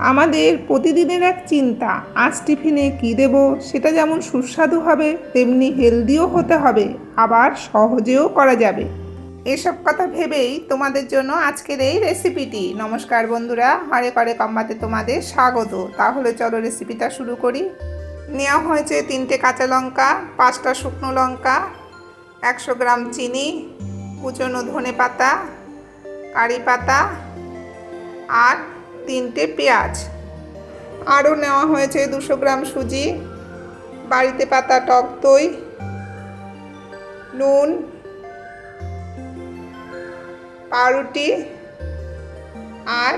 আমাদের প্রতিদিনের এক চিন্তা, আজ টিফিনে কী দেব? সেটা যেমন সুস্বাদু হবে, তেমনি হেলদিও হতে হবে, আবার সহজেও করা যাবে। এসব কথা ভেবেই তোমাদের জন্য আজকের এই রেসিপিটি। নমস্কার বন্ধুরা, হরে করে কম্বাতে তোমাদের স্বাগত। তাহলে চলো রেসিপিটা শুরু করি। নেওয়া হয়েছে তিনটে কাঁচা লঙ্কা, পাঁচটা শুকনো লঙ্কা, একশো গ্রাম চিনি, কুচনো ধনে পাতা কারি পাতা আর তিনটে পেঁয়াজ। আরও নেওয়া হয়েছে দুশো গ্রাম সুজি, বাড়িতে পাতা, টক দই, নুন, পাউরুটি আর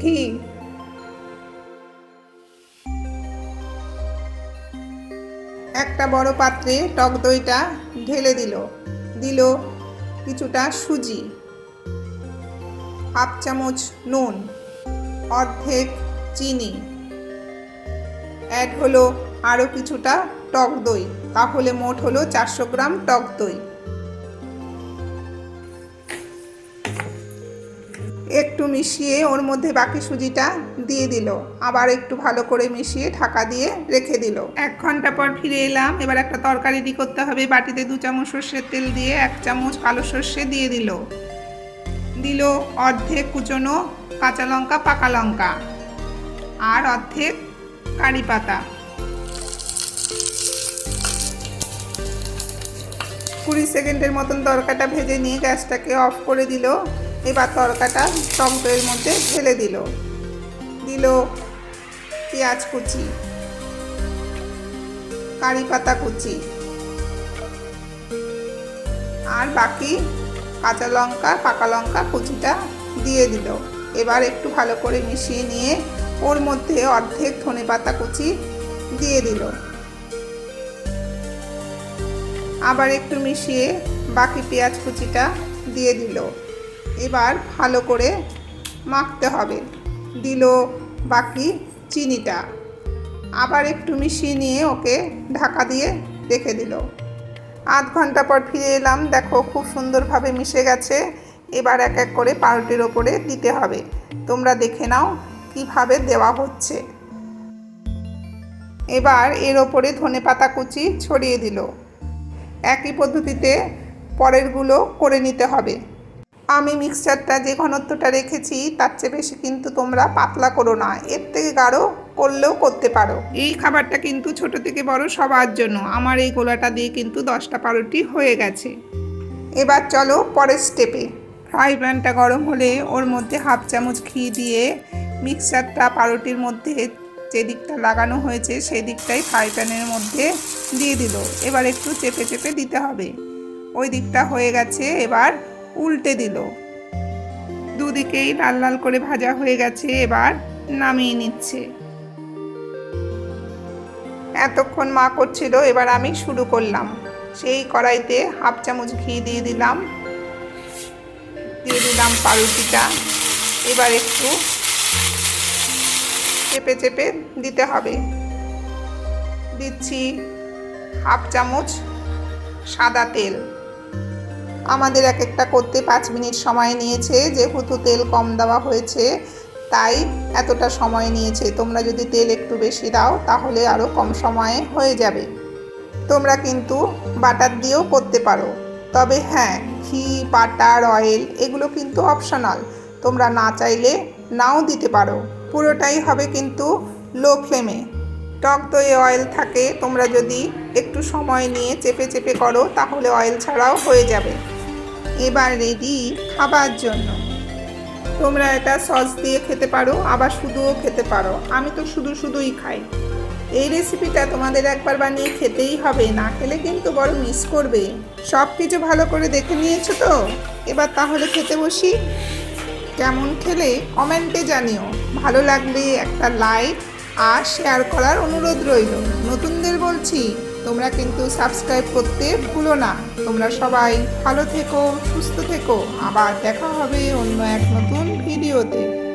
ঘি। একটা বড় পাত্রে টক দইটা ঢেলে দিল দিল কিছুটা সুজি। হাফ চামচ নুন, অর্ধেক চিনি। অ্যাড হলো আরও কিছুটা টক দই, তাহলে মোট হলো চারশো গ্রাম টক দই। একটু মিশিয়ে ওর মধ্যে বাকি সুজিটা দিয়ে দিল, আবার একটু ভালো করে মিশিয়ে ঢাকা দিয়ে রেখে দিল। এক ঘণ্টা পর ফিরে এলাম, এবার একটা তরকারি রেডি করতে হবে, বাটিতে দু চামচ সর্ষের তেল দিয়ে এক চামচ কালো সর্ষে দিয়ে দিল। দিল অর্ধেক কুচনো কাঁচা লঙ্কা, পাকা লঙ্কা আর অর্ধেক কারি পাতা। কুড়ি সেকেন্ডের মতন তরকাটা ভেজে নিয়ে গ্যাসটাকে অফ করে দিল। এবার তরকাটা টক দইয়ের মধ্যে ঢেলে দিল। দিল পেঁয়াজ কুচি, কারি পাতা কুচি আর বাকি কাঁচা লঙ্কা, পাকা লঙ্কা কুচিটা দিয়ে দিল। এবার একটু ভালো করে মিশিয়ে নিয়ে ওর মধ্যে অর্ধেক ধনে পাতা কুচি দিয়ে দিল। আবার একটু মিশিয়ে বাকি পেঁয়াজ কুচিটা দিয়ে দিল। এবার ভালো করে মাখতে হবে। দিল বাকি চিনিটা। আবার একটু মিশিয়ে নিয়ে ওকে ঢাকা দিয়ে রেখে দিল। আধ ঘণ্টা পর ফিরে এলাম। দেখো, খুব সুন্দরভাবে মিশে গেছে। এবার এক এক করে পাউরুটির ওপরে দিতে হবে। তোমরা দেখে নাও কীভাবে দেওয়া হচ্ছে। এবার এর ওপরে ধনে পাতা কুচি ছড়িয়ে দিল। একই পদ্ধতিতে পরেরগুলো করে নিতে হবে। আমি মিক্সচারটা যে ঘনত্বটা রেখেছি, তার চেয়ে বেশি কিন্তু তোমরা পাতলা করো না। এর থেকে গাঢ় করলেও করতে পারো। এই খাবারটা কিন্তু ছোট থেকে বড় সবার জন্য। আমার এই গোলাটা দিয়ে কিন্তু দশটা পাউরুটি হয়ে গেছে। এবার চলো পরের স্টেপে ফ্রাই প্যানটা গরম হলে ওর মধ্যে হাফ চামচ ঘি দিয়ে মিক্সারটা পাউরুটির মধ্যে যে দিকটা লাগানো হয়েছে সেই দিকটাই ফ্রাই প্যানের মধ্যে দিয়ে দিল। এবার একটু চেপে চেপে দিতে হবে। ওই দিকটা হয়ে গেছে এবার উল্টে দিল। দুদিকেই লাল লাল করে ভাজা হয়ে গেছে এবার নামিয়ে নিচ্ছে। এতক্ষণ মা করছিল, এবার আমি শুরু করলাম। সেই কড়াইতে হাফ চামচ ঘি দিয়ে দিলাম। দিয়ে দিলাম পাউরুটিটা। এবার একটু চেপে চেপে দিতে হবে। দিচ্ছি হাফ চামচ সাদা তেল। আমাদের এক একটা করতে পাঁচ মিনিট সময় নিয়েছে, যেহেতু তেল কম দেওয়া হয়েছে তাই এতটা সময় নিয়েছে। তোমরা যদি তেল একটু বেশি দাও, তাহলে আরও কম সময়ে হয়ে যাবে। তোমরা কিন্তু বাটার দিয়েও করতে পারো। তবে হ্যাঁ ঘি, বাটার, অয়েল এগুলো কিন্তু অপশনাল তোমরা না চাইলে নাও দিতে পারো। পুরোটাই হবে কিন্তু লো ফ্লেমে টক দই অয়েল থাকে, তোমরা যদি একটু সময় নিয়ে চেপে চেপে করো, তাহলে অয়েল ছাড়াও হয়ে যাবে। এবার রেডি খাবার জন্য। তোমরা এটা সস দিয়ে খেতে পারো, আবার শুধুও খেতে পারো। আমি তো শুধু শুধুই খাই। এই রেসিপিটা তোমাদের একবার বানিয়ে খেতেই হবে, না খেলে কিন্তু বড় মিস করবে। সব কিছু ভালো করে দেখে নিয়েছো তো? এবার তাহলে খেতে বসি। কেমন খেলে কমেন্টে জানিও। ভালো লাগলে একটা লাইক আর শেয়ার করার অনুরোধ রইল। নতুনদের বলছি তোমরা কিন্তু সাবস্ক্রাইব করতে ভুলো না। তোমরা সবাই ভালো থেকো, সুস্থ থেকো। আবার দেখা হবে অন্য এক নতুন ভিডিওতে।